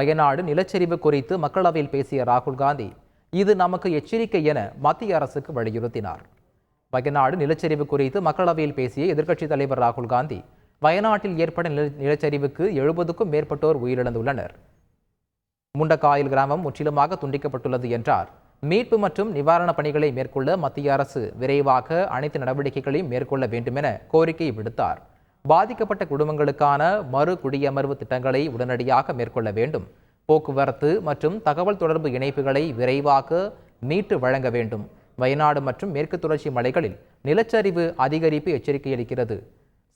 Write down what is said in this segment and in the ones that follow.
வயநாடு நிலச்சரிவு குறித்து மக்களவையில் பேசிய ராகுல் காந்தி இது நமக்கு எச்சரிக்கை என மத்திய அரசுக்கு வலியுறுத்தினார். வயநாடு நிலச்சரிவு குறித்து மக்களவையில் பேசிய எதிர்க்கட்சித் தலைவர் ராகுல் காந்தி வயநாட்டில் ஏற்பட்ட நில நிலச்சரிவுக்கு எழுபதுக்கும் மேற்பட்டோர் உயிரிழந்துள்ளனர். முண்டக்காயில் கிராமம் முற்றிலுமாக துண்டிக்கப்பட்டுள்ளது என்றார். மீட்பு மற்றும் நிவாரணப் பணிகளை மேற்கொள்ள மத்திய அரசு விரைவாக அனைத்து நடவடிக்கைகளையும் மேற்கொள்ள வேண்டுமென கோரிக்கை விடுத்தார். பாதிக்கப்பட்ட குடும்பங்களுக்கான மறு குடியமர்வு திட்டங்களை உடனடியாக மேற்கொள்ள வேண்டும். போக்குவரத்து மற்றும் தகவல் தொடர்பு இணைப்புகளை விரைவாக மீட்டு வழங்க வேண்டும். வயநாடு மற்றும் மேற்கு தொடர்ச்சி மலைகளில் நிலச்சரிவு அதிகரிப்பு எச்சரிக்கை அளிக்கிறது.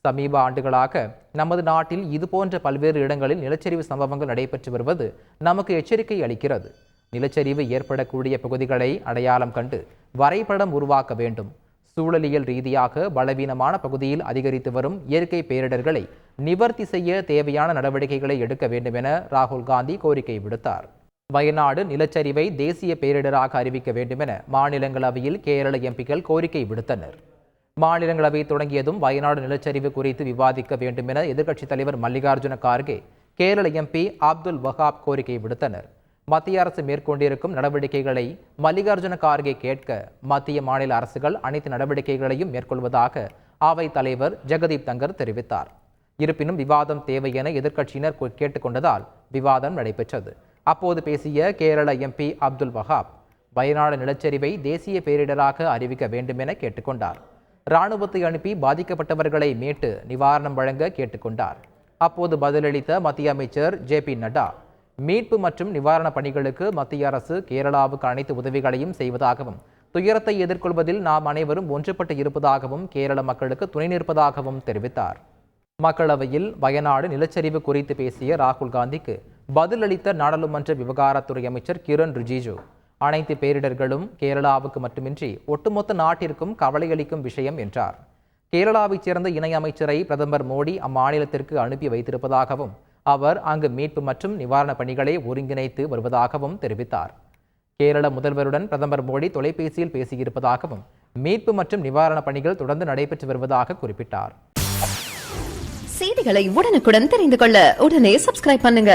சமீப ஆண்டுகளாக நமது நாட்டில் இதுபோன்ற பல்வேறு இடங்களில் நிலச்சரிவு சம்பவங்கள் நடைபெற்று வருவது நமக்கு எச்சரிக்கை அளிக்கிறது. நிலச்சரிவு ஏற்படக்கூடிய பகுதிகளை அடையாளம் கண்டு வரைபடம் உருவாக்க வேண்டும். சூழலியல் ரீதியாக பலவீனமான பகுதியில் அதிகரித்து வரும் இயற்கை பேரிடர்களை நிவர்த்தி செய்ய தேவையான நடவடிக்கைகளை எடுக்க வேண்டும் என ராகுல் காந்தி கோரிக்கை விடுத்தார். வயநாடு நிலச்சரிவை தேசிய பேரிடராக அறிவிக்க வேண்டுமென மாநிலங்களவையில் கேரள எம்பிக்கள் கோரிக்கை விடுத்தனர். மாநிலங்களவை தொடங்கியதும் வயநாடு நிலச்சரிவு குறித்து விவாதிக்க வேண்டும் என எதிர்க்கட்சித் தலைவர் மல்லிகார்ஜுன கார்கே கேரள எம்பி அப்துல் வஹாப் கோரிக்கை விடுத்தனர். மத்திய அரசு மேற்கொண்டிருக்கும் நடவடிக்கைகளை மல்லிகார்ஜுன கார்கே கேட்க மத்திய மாநில அரசுகள் அனைத்து நடவடிக்கைகளையும் மேற்கொள்வதாக அவை தலைவர் ஜெகதீப் தங்கர் தெரிவித்தார். இருப்பினும் விவாதம் தேவை என எதிர்க்கட்சியினர் கேட்டுக்கொண்டதால் விவாதம் நடைபெற்றது. அப்போது பேசிய கேரள எம்பி அப்துல் வஹாப் வயநாடு நிலச்சரிவை தேசிய பேரிடராக அறிவிக்க வேண்டும் என கேட்டுக்கொண்டார். இராணுவத்தை அனுப்பி பாதிக்கப்பட்டவர்களை மீட்டு நிவாரணம் வழங்க கேட்டுக்கொண்டார். அப்போது பதிலளித்த மத்திய அமைச்சர் ஜே பி நட்டா மீட்பு மற்றும் நிவாரணப் பணிகளுக்கு மத்திய அரசு கேரளாவுக்கு அனைத்து உதவிகளையும் செய்வதாகவும் துயரத்தை எதிர்கொள்வதில் நாம் அனைவரும் ஒன்றுபட்டு இருப்பதாகவும் கேரள மக்களுக்கு துணை நிற்பதாகவும் தெரிவித்தார். மக்களவையில் வயநாடு நிலச்சரிவு குறித்து பேசிய ராகுல் காந்திக்கு பதிலளித்த நாடாளுமன்ற விவகாரத்துறை அமைச்சர் கிரண் ரிஜிஜு. அனைத்து பேரிடர்களும் கேரளாவுக்கு மட்டுமின்றி ஒட்டுமொத்த நாட்டிற்கும் கவலையளிக்கும் விஷயம் என்றார். கேரளாவைச் சேர்ந்த இணை அமைச்சரை பிரதமர் மோடி அம்மாநிலத்திற்கு அனுப்பி வைத்திருப்பதாகவும் அவர் அங்கு மீட்பு மற்றும் நிவாரணப் பணிகளை ஒருங்கிணைத்து வருவதாகவும் தெரிவித்தார். கேரள முதல்வருடன் பிரதமர் மோடி தொலைபேசியில் பேசியிருப்பதாகவும் மீட்பு மற்றும் நிவாரணப் பணிகள் தொடர்ந்து நடைபெற்று வருவதாக குறிப்பிட்டார். செய்திகளை உடனுக்குடன் தெரிந்து கொள்ள உடனே சப்ஸ்கிரைப் பண்ணுங்க.